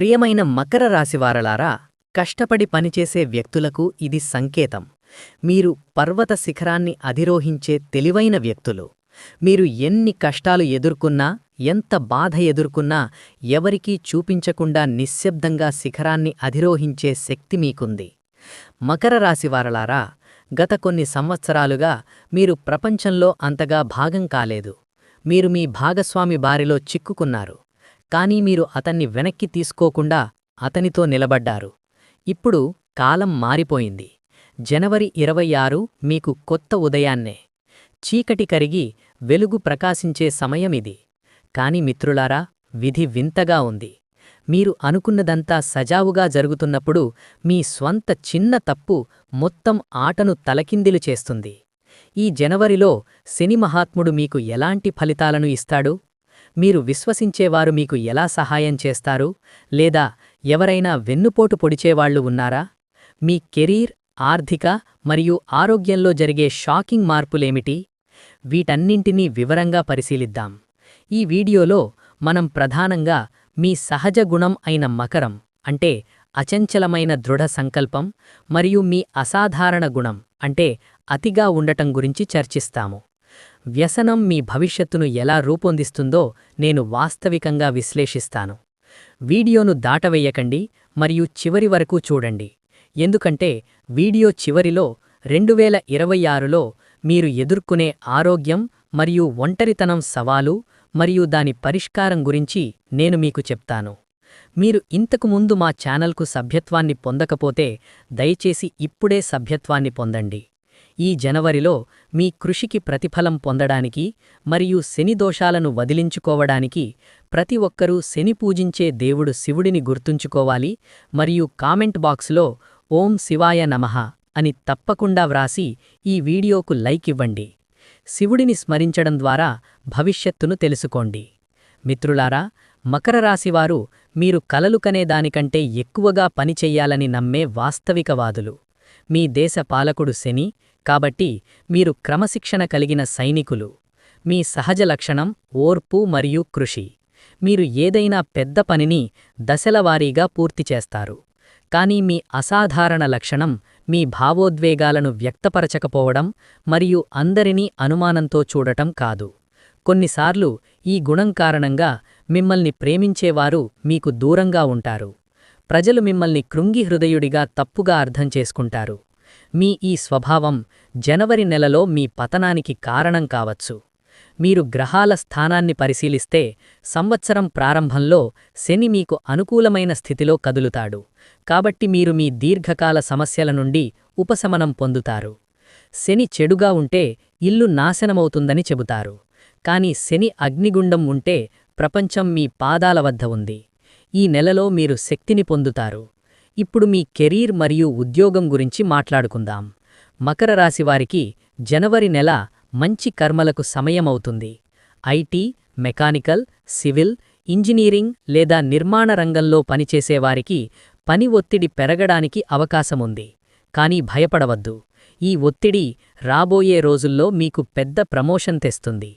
ప్రియమైన మకర రాశివారలారా కష్టపడి పనిచేసే వ్యక్తులకు ఇది సంకేతం. మీరు పర్వత శిఖరాన్ని అధిరోహించే తెలివైన వ్యక్తులు. మీరు ఎన్ని కష్టాలు ఎదుర్కొన్నా ఎంత బాధ ఎదుర్కొన్నా ఎవరికీ చూపించకుండా నిశ్శబ్దంగా శిఖరాన్ని అధిరోహించే శక్తి మీకుంది. మకర రాశివారలారా గత కొన్ని సంవత్సరాలుగా మీరు ప్రపంచంలో అంతగా భాగం కాలేదు. మీరు మీ భాగస్వామి బారిలో చిక్కుకున్నారు. కానీ మీరు అతన్ని వెనక్కి తీసుకోకుండా అతనితో నిలబడ్డారు. ఇప్పుడు కాలం మారిపోయింది. జనవరి ఇరవై ఆరు మీకు కొత్త ఉదయాన్నే. చీకటి కరిగి వెలుగు ప్రకాశించే సమయమిది. కాని మిత్రులారా విధి వింతగా ఉంది. మీరు అనుకున్నదంతా సజావుగా జరుగుతున్నప్పుడు మీ స్వంత చిన్న తప్పు మొత్తం ఆటను తలకిందిలు చేస్తుంది. ఈ జనవరిలో శని మహాత్ముడు మీకు ఎలాంటి ఫలితాలను ఇస్తాడు? మీరు విశ్వసించేవారు మీకు ఎలా సహాయం చేస్తారు? లేదా ఎవరైనా వెన్నుపోటు పొడిచేవాళ్ళు ఉన్నారా? మీ కెరీర్ ఆర్థిక మరియు ఆరోగ్యంలో జరిగే షాకింగ్ మార్పులేమిటి? వీటన్నింటినీ వివరంగా పరిశీలిద్దాం. ఈ వీడియోలో మనం ప్రధానంగా మీ సహజ గుణం అయిన మకరం అంటే అచంచలమైన దృఢ సంకల్పం మరియు మీ అసాధారణ గుణం అంటే అతిగా ఉండటం గురించి చర్చిస్తాము. వ్యసనం మీ భవిష్యత్తును ఎలా రూపొందిస్తుందో నేను వాస్తవికంగా విశ్లేషిస్తాను. వీడియోను దాటవేయకండి మరియు చివరి వరకు చూడండి. ఎందుకంటే వీడియో చివరిలో రెండువేల ఇరవై ఆరులో మీరు ఎదుర్కొనే ఆరోగ్యం మరియు ఒంటరితనం సవాలు మరియు దాని పరిష్కారం గురించి నేను మీకు చెప్తాను. మీరు ఇంతకు ముందు మా ఛానల్కు సభ్యత్వాన్ని పొందకపోతే దయచేసి ఇప్పుడే సభ్యత్వాన్ని పొందండి. ఈ జనవరిలో మీ కృషికి ప్రతిఫలం పొందడానికి మరియు శని దోషాలను వదిలించుకోవడానికి ప్రతి ఒక్కరూ శని పూజించే దేవుడు శివుడిని గుర్తుంచుకోవాలి మరియు కామెంట్ బాక్స్లో ఓం శివాయ నమః అని తప్పకుండా వ్రాసి ఈ వీడియోకు లైక్ ఇవ్వండి. శివుడిని స్మరించడం ద్వారా భవిష్యత్తును తెలుసుకోండి. మిత్రులారా మకర రాశివారు మీరు కలలు కనేదానికంటే ఎక్కువగా పనిచెయ్యాలని నమ్మే వాస్తవికవాదులు. మీ దేశ పాలకుడు శని కాబట్టి మీరు క్రమశిక్షణ కలిగిన సైనికులు. మీ సహజ లక్షణం ఓర్పు మరియు కృషి. మీరు ఏదైనా పెద్ద పనిని దశలవారీగా పూర్తి చేస్తారు. కానీ మీ అసాధారణ లక్షణం మీ భావోద్వేగాలను వ్యక్తపరచకపోవడం మరియు అందరినీ అనుమానంతో చూడటం కాదు. కొన్నిసార్లు ఈ గుణం కారణంగా మిమ్మల్ని ప్రేమించేవారు మీకు దూరంగా ఉంటారు. ప్రజలు మిమ్మల్ని కృంగి హృదయుడిగా తప్పుగా అర్థం చేసుకుంటారు. మీ ఈ స్వభావం జనవరి నెలలో మీ పతనానికి కారణం కావచ్చు. మీరు గ్రహాల స్థానాన్ని పరిశీలిస్తే సంవత్సరం ప్రారంభంలో శని మీకు అనుకూలమైన స్థితిలో కదులుతాడు. కాబట్టి మీరు మీ దీర్ఘకాల సమస్యల నుండి ఉపశమనం పొందుతారు. శని చెడుగా ఉంటే ఇల్లు నాశనమవుతుందని చెబుతారు. కాని శని అగ్నిగుండం ఉంటే ప్రపంచం మీ పాదాల వద్ద ఉంది. ఈ నెలలో మీరు శక్తిని పొందుతారు. ఇప్పుడు మీ కెరీర్ మరియు ఉద్యోగం గురించి మాట్లాడుకుందాం. మకర రాశివారికి జనవరి నెల మంచి కర్మలకు సమయమవుతుంది. ఐటీ మెకానికల్ సివిల్ ఇంజనీరింగ్ లేదా నిర్మాణ రంగంలో పనిచేసేవారికి పని ఒత్తిడి పెరగడానికి అవకాశముంది. కానీ భయపడవద్దు. ఈ ఒత్తిడి రాబోయే రోజుల్లో మీకు పెద్ద ప్రమోషన్ తెస్తుంది.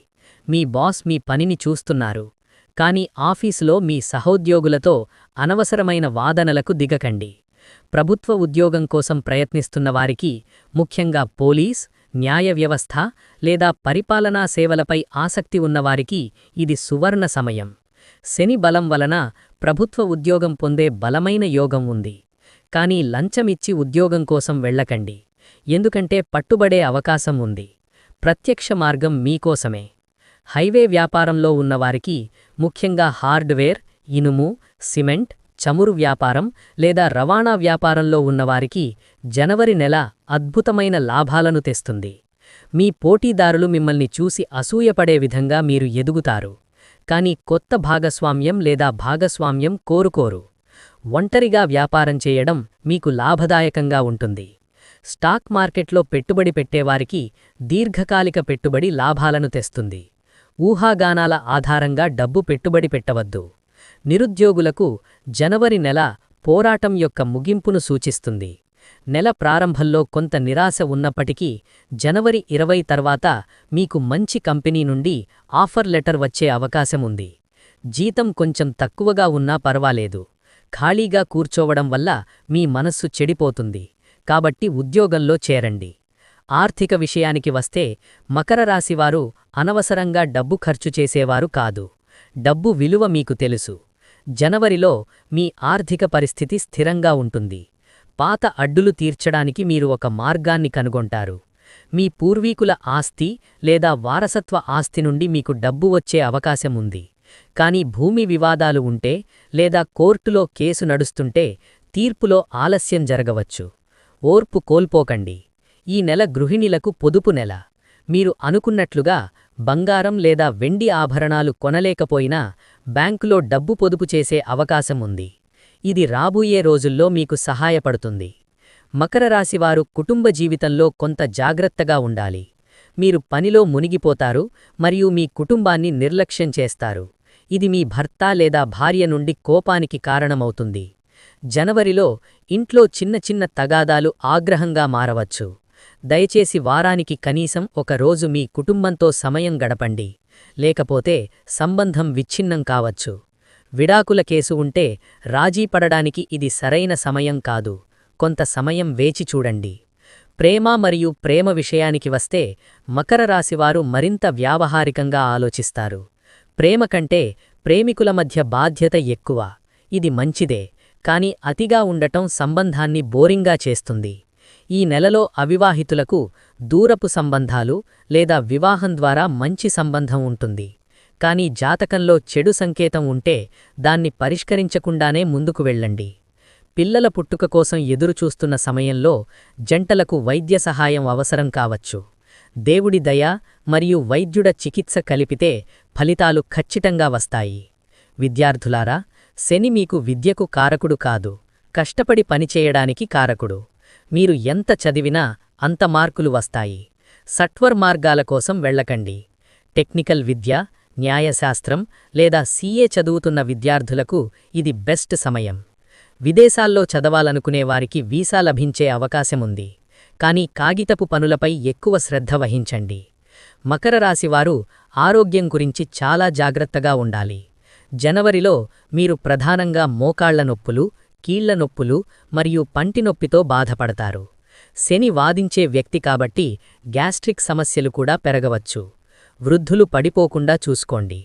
మీ బాస్ మీ పనిని చూస్తున్నారు. కాని ఆఫీసులో మీ సహోద్యోగులతో అనవసరమైన వాదనలకు దిగకండి. ప్రభుత్వ ఉద్యోగం కోసం ప్రయత్నిస్తున్నవారికి ముఖ్యంగా పోలీస్ న్యాయ వ్యవస్థ లేదా పరిపాలనా సేవలపై ఆసక్తి ఉన్నవారికి ఇది సువర్ణ సమయం. శని బలం వలన ప్రభుత్వ ఉద్యోగం పొందే బలమైన యోగం ఉంది. కానీ లంచమిచ్చి ఉద్యోగం కోసం వెళ్ళకండి. ఎందుకంటే పట్టుబడే అవకాశం ఉంది. ప్రత్యక్ష మార్గం మీకోసమే. హైవే వ్యాపారంలో ఉన్నవారికి ముఖ్యంగా హార్డ్వేర్ ఇనుము సిమెంట్ చమురు వ్యాపారం లేదా రవాణా వ్యాపారంలో ఉన్నవారికి జనవరి నెల అద్భుతమైన లాభాలను తెస్తుంది. మీ పోటీదారులు మిమ్మల్ని చూసి అసూయపడే విధంగా మీరు ఎదుగుతారు. కాని కొత్త భాగస్వామ్యం లేదా భాగస్వామ్యం కోరుకోరు. ఒంటరిగా వ్యాపారం చేయడం మీకు లాభదాయకంగా ఉంటుంది. స్టాక్ మార్కెట్లో పెట్టుబడి పెట్టేవారికి దీర్ఘకాలిక పెట్టుబడి లాభాలను తెస్తుంది. ఊహాగానాల ఆధారంగా డబ్బు పెట్టుబడి పెట్టవద్దు. నిరుద్యోగులకు జనవరి నెల పోరాటం యొక్క ముగింపును సూచిస్తుంది. నెల ప్రారంభంలో కొంత నిరాశ ఉన్నప్పటికీ జనవరి ఇరవై తర్వాత మీకు మంచి కంపెనీ నుండి ఆఫర్ లెటర్ వచ్చే అవకాశముంది జీతం కొంచెం తక్కువగా ఉన్నా పర్వాలేదు. ఖాళీగా కూర్చోవడం వల్ల మీ మనస్సు చెడిపోతుంది. కాబట్టి ఉద్యోగంలో చేరండి. ఆర్థిక విషయానికి వస్తే మకర రాశివారు అనవసరంగా డబ్బు ఖర్చు చేసేవారు కాదు. డబ్బు విలువ మీకు తెలుసు. జనవరిలో మీ ఆర్థిక పరిస్థితి స్థిరంగా ఉంటుంది. పాత అడ్డులు తీర్చడానికి మీరు ఒక మార్గాన్ని కనుగొంటారు. మీ పూర్వీకుల ఆస్తి లేదా వారసత్వ ఆస్తి నుండి మీకు డబ్బు వచ్చే అవకాశం ఉంది. కానీ భూమి వివాదాలు ఉంటే లేదా కోర్టులో కేసు నడుస్తుంటే తీర్పులో ఆలస్యం జరగవచ్చు. ఓర్పు కోల్పోకండి. ఈ నెల గృహిణిలకు పొదుపు నెల. మీరు అనుకున్నట్లుగా బంగారం లేదా వెండి ఆభరణాలు కొనలేకపోయినా బ్యాంకులో డబ్బు పొదుపు చేసే అవకాశం ఉంది. ఇది రాబోయే రోజుల్లో మీకు సహాయపడుతుంది. మకర రాశివారు కుటుంబ జీవితంలో కొంత జాగ్రత్తగా ఉండాలి. మీరు పనిలో మునిగిపోతారు మరియు మీ కుటుంబాన్ని నిర్లక్ష్యం చేస్తారు. ఇది మీ భర్త లేదా భార్య నుండి కోపానికి కారణమవుతుంది. జనవరిలో ఇంట్లో చిన్న చిన్న తగాదాలు ఆగ్రహంగా మారవచ్చు. దయచేసి వారానికి కనీసం ఒక రోజు మీ కుటుంబంతో సమయం గడపండి. లేకపోతే సంబంధం విచ్ఛిన్నం కావచ్చు. విడాకుల కేసు ఉంటే రాజీ పడడానికి ఇది సరైన సమయం కాదు. కొంత సమయం వేచి చూడండి. ప్రేమ మరియు ప్రేమ విషయానికి వస్తే మకర రాశివారు మరింత వ్యావహారికంగా ఆలోచిస్తారు. ప్రేమ కంటే ప్రేమికుల మధ్య బాధ్యత ఎక్కువ. ఇది మంచిదే కాని అతిగా ఉండటం సంబంధాన్ని బోరింగా చేస్తుంది. ఈ నెలలో అవివాహితులకు దూరపు సంబంధాలు లేదా వివాహం ద్వారా మంచి సంబంధం ఉంటుంది. కాని జాతకంలో చెడు సంకేతం ఉంటే దాన్ని పరిష్కరించకుండానే ముందుకు వెళ్ళండి. పిల్లల పుట్టుక కోసం ఎదురుచూస్తున్న సమయంలో జంటలకు వైద్య సహాయం అవసరం కావచ్చు. దేవుడి దయ మరియు వైద్యుడ చికిత్స కలిపితే ఫలితాలు ఖచ్చితంగా వస్తాయి. విద్యార్థులారా శని మీకు విద్యకు కారకుడు కాదు. కష్టపడి పనిచేయడానికి కారకుడు. మీరు ఎంత చదివినా అంత మార్కులు వస్తాయి. సట్వర్ మార్గాల కోసం వెళ్ళకండి. టెక్నికల్ విద్య న్యాయశాస్త్రం లేదా సీఏ చదువుతున్న విద్యార్థులకు ఇది బెస్ట్ సమయం. విదేశాల్లో చదవాలనుకునే వారికి వీసా లభించే అవకాశముంది కానీ కాగితపు పనులపై ఎక్కువ శ్రద్ధ వహించండి. మకర రాశివారు ఆరోగ్యం గురించి చాలా జాగ్రత్తగా ఉండాలి. జనవరిలో మీరు ప్రధానంగా మోకాళ్ళ నొప్పులు కీళ్ళ నొప్పులు మరియు పంటి నొప్పితో బాధపడతారు. శని వాదించే వ్యక్తి కాబట్టి గ్యాస్ట్రిక్ సమస్యలు కూడా పెరగవచ్చు. వృద్ధులు పడిపోకుండా చూసుకోండి.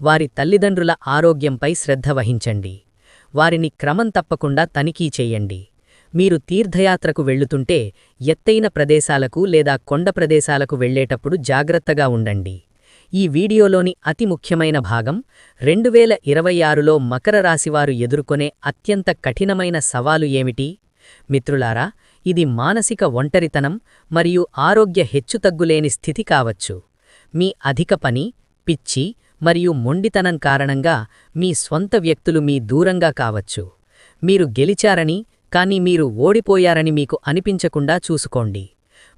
వారి తల్లిదండ్రుల ఆరోగ్యంపై శ్రద్ధ వహించండి. వారిని క్రమం తప్పకుండా తనిఖీ చేయండి. మీరు తీర్థయాత్రకు వెళ్ళుతుంటే ఎత్తైన ప్రదేశాలకు లేదా కొండ ప్రదేశాలకు వెళ్ళేటప్పుడు జాగ్రత్తగా ఉండండి. ఈ వీడియోలోని అతి ముఖ్యమైన భాగం రెండువేల ఇరవై ఆరులో మకర రాశివారు ఎదుర్కొనే అత్యంత కఠినమైన సవాలు ఏమిటి? మిత్రులారా ఇది మానసిక ఒంటరితనం మరియు ఆరోగ్య హెచ్చుతగ్గులేని స్థితి కావచ్చు. మీ అధిక పని పిచ్చి మరియు మొండితనం కారణంగా మీ స్వంత వ్యక్తులు మీ దూరంగా కావచ్చు. మీరు గెలిచారని కానీ మీరు ఓడిపోయారని మీకు అనిపించకుండా చూసుకోండి.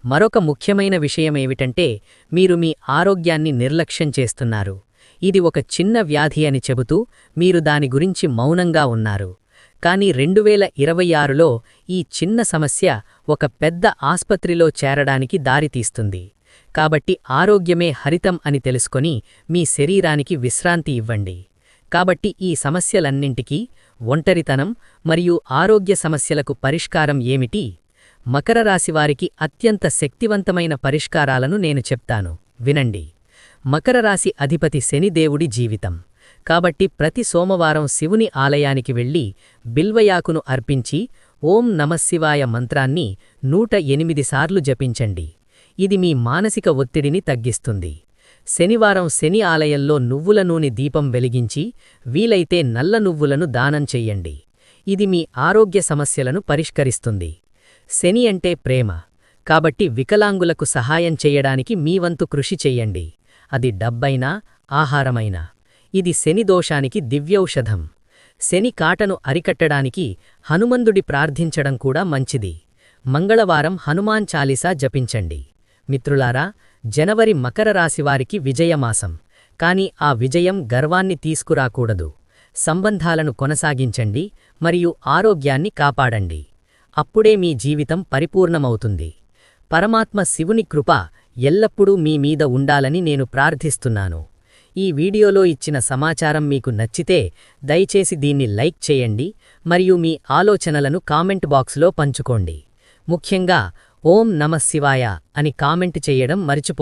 మరొక ముఖ్యమైన విషయమేమిటంటే మీరు మీ ఆరోగ్యాన్ని నిర్లక్ష్యం చేస్తున్నారు. ఇది ఒక చిన్న వ్యాధి అని చెబుతూ మీరు దాని గురించి మౌనంగా ఉన్నారు. కానీ రెండువేల ఇరవై ఆరులో ఈ చిన్న సమస్య ఒక పెద్ద ఆస్పత్రిలో చేరడానికి దారితీస్తుంది. కాబట్టి ఆరోగ్యమే హరితం అని తెలుసుకొని మీ శరీరానికి విశ్రాంతి ఇవ్వండి. కాబట్టి ఈ సమస్యలన్నింటికీ ఒంటరితనం మరియు ఆరోగ్య సమస్యలకు పరిష్కారం ఏమిటి? మకర రాశివారికి అత్యంత శక్తివంతమైన పరిష్కారాలను నేను చెప్తాను. వినండి. మకర రాశి అధిపతి శనిదేవుడి జీవితం. కాబట్టి ప్రతి సోమవారం శివుని ఆలయానికి వెళ్ళి బిల్వయాకును అర్పించి ఓం నమశివాయ మంత్రాన్ని నూట ఎనిమిదిసార్లు జపించండి. ఇది మీ మానసిక ఒత్తిడిని తగ్గిస్తుంది. శనివారం శని ఆలయంలో నువ్వుల నూనె దీపం వెలిగించి వీలైతే నల్ల నువ్వులను దానం చెయ్యండి ఇది మీ ఆరోగ్య సమస్యలను పరిష్కరిస్తుంది. శని అంటే ప్రేమ. కాబట్టి వికలాంగులకు సహాయం చెయ్యడానికి మీ వంతు కృషి చెయ్యండి అది డబ్బైనా ఆహారమైనా. ఇది శని దోషానికి దివ్యౌషధం. శని కాటను అరికట్టడానికి హనుమందుడి ప్రార్థించడం కూడా మంచిది. మంగళవారం హనుమాన్ చాలీసా జపించండి. మిత్రులారా జనవరి మకర రాశివారికి విజయమాసం. కాని ఆ విజయం గర్వాన్ని తీసుకురాకూడదు. సంబంధాలను కొనసాగించండి మరియు ఆరోగ్యాన్ని కాపాడండి. అప్పుడే మీ జీవితం పరిపూర్ణమవుతుంది. పరమాత్మ శివుని కృప ఎల్లప్పుడూ మీ మీద ఉండాలని నేను ప్రార్థిస్తున్నాను. ఈ వీడియోలో ఇచ్చిన సమాచారం మీకు నచ్చితే దయచేసి దీన్ని లైక్ చేయండి మరియు మీ ఆలోచనలను కామెంట్ బాక్స్లో పంచుకోండి. ముఖ్యంగా ఓం నమ శివాయ అని కామెంట్ చేయడం మర్చిపో